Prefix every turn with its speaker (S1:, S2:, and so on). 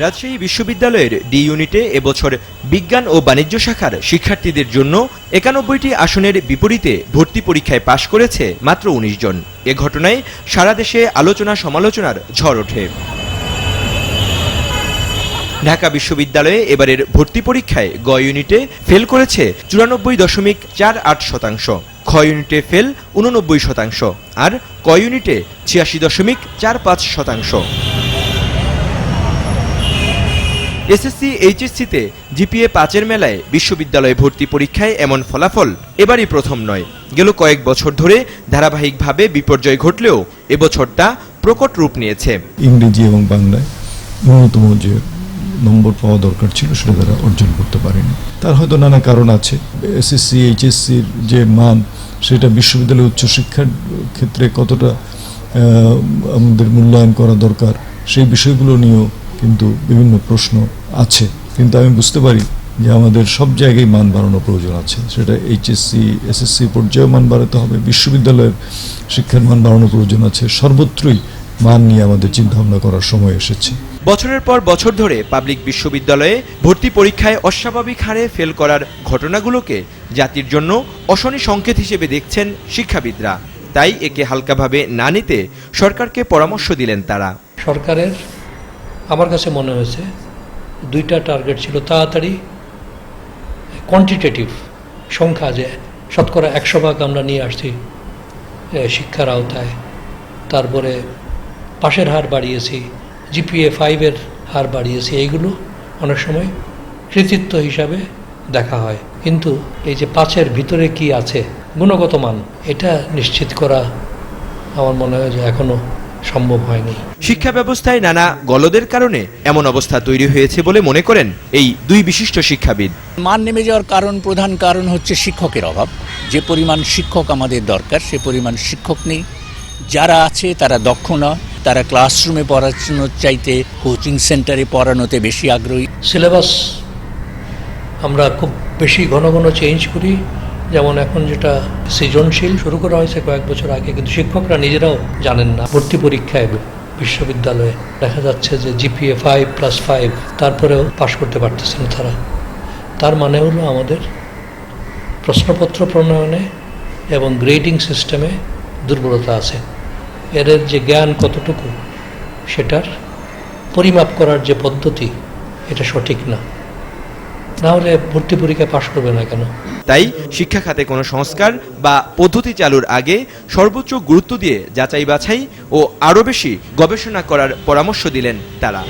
S1: রাজশাহী বিশ্ববিদ্যালয়ের ডি ইউনিটে এবছর বিজ্ঞান ও বাণিজ্য শাখার শিক্ষার্থীদের জন্য একানব্বইটি আসনের বিপরীতে ভর্তি পরীক্ষায় পাশ করেছে মাত্র উনিশ জন। এ ঘটনায় সারা দেশে আলোচনা সমালোচনার ঝড় ওঠে। ঢাকা বিশ্ববিদ্যালয়ে এবারের ভর্তি পরীক্ষায় গ ইউনিটে ফেল করেছে চুরানব্বই দশমিক চার আট শতাংশ, খ ইউনিটে ফেল উননব্বই শতাংশ, আর ক ইউনিটে ছিয়াশি দশমিক চার পাঁচ শতাংশ। এসএসসি, এইচএসসিতে জিপিএ পাঁচের মেলায় বিশ্ববিদ্যালয়ে ভর্তি পরীক্ষায় এমন ফলাফল এবারই প্রথম নয়। গেল কয়েক বছর ধরে ধারাবাহিকভাবে বিপর্যয় ঘটলেও এবছরটা প্রকট রূপ নিয়েছে।
S2: ইংরেজি এবং বাংলায় ন্যূনতম যে নম্বর পাওয়া দরকার ছিল সেটা তারা অর্জন করতে পারেনি। তার হয়তো নানা কারণ আছে। এসএসসি, এইচএসসির যে মান, সেটা বিশ্ববিদ্যালয় উচ্চশিক্ষার ক্ষেত্রে কতটা আমাদের মূল্যায়ন করা দরকার, সেই বিষয়গুলো নিয়েও কিন্তু বিভিন্ন প্রশ্ন আছে। কিন্তু আমি বুঝতে পারি যে আমাদের সব জায়গায় মান বাড়ানো প্রয়োজন আছে। সেটা এইচএসসি এসএসসি পর্যায়ে মান বাড়াতে হবে বিশ্ববিদ্যালয়ের শিক্ষার মান বাড়ানো প্রয়োজন আছে। সর্বত্রই মান নিয়ে আমাদের চিন্তাভাবনা করার সময় এসেছে।
S1: বছরের পর বছর ধরে পাবলিক বিশ্ববিদ্যালয়ে ভর্তি পরীক্ষায় অস্বাভাবিক হারে ফেল করার ঘটনাগুলোকে জাতির জন্য অশনি সংকেত হিসেবে দেখছেন শিক্ষাবিদরা। তাই একে হালকাভাবে না নিতে সরকারকে পরামর্শ দিলেন তারা।
S3: সরকারের আমার কাছে মনে হয়েছে দুইটা টার্গেট ছিল, তাড়াতাড়ি কোয়ান্টিটেটিভ সংখ্যা যে শতকরা একশো ভাগ আমরা নিয়ে আসছি শিক্ষার আওতায়। তারপরে পাশের হার বাড়িয়েছি জিপিএ ফাইভের হার বাড়িয়েছি, এইগুলো অনেক সময় কৃতিত্ব হিসাবে দেখা হয়। কিন্তু এই যে পাঁচের ভিতরে কি আছে, গুণগত মান, এটা নিশ্চিত করা আমার মনে হয় যে এখনও সম্ভব হয়নি।
S1: শিক্ষা ব্যবস্থায় নানা গলদের কারণে এমন অবস্থা তৈরি হয়েছে বলে মনে করেন এই দুই বিশিষ্ট শিক্ষাবিদ।
S4: মান নেমে যাওয়ার কারণ প্রধান কারণ হচ্ছে শিক্ষকের অভাব। যে পরিমাণ শিক্ষক আমাদের দরকার সে পরিমাণ শিক্ষক নেই। যারা আছে তারা দক্ষ নয়। তারা ক্লাসরুমে পড়াশোনার চাইতে কোচিং সেন্টারে পড়ানোতে বেশি আগ্রহী।
S3: সিলেবাস আমরা খুব বেশি ঘন ঘন চেঞ্জ করি। যেমন এখন যেটা সৃজনশীল শুরু করা হয়েছে কয়েক বছর আগে, কিন্তু শিক্ষকরা নিজেরাও জানেন না। ভর্তি পরীক্ষায় বিশ্ববিদ্যালয়ে দেখা যাচ্ছে যে জিপিএ ফাইভ প্লাস ফাইভ তারপরেও পাশ করতে পারতেছে না তারা। তার মানে হলো আমাদের প্রশ্নপত্র প্রণয়নে এবং গ্রেডিং সিস্টেমে দুর্বলতা আছে। এদের যে জ্ঞান কতটুকু, সেটার পরিমাপ করার যে পদ্ধতি, এটা সঠিক না। না হলে ভর্তি পরীক্ষা পাশ করবে না কেন?
S1: তাই শিক্ষা খাতে কোনো সংস্কার বা পদ্ধতি চালুর আগে সর্বোচ্চ গুরুত্ব দিয়ে যাচাই বাছাই ও আরও বেশি গবেষণা করার পরামর্শ দিলেন তারা।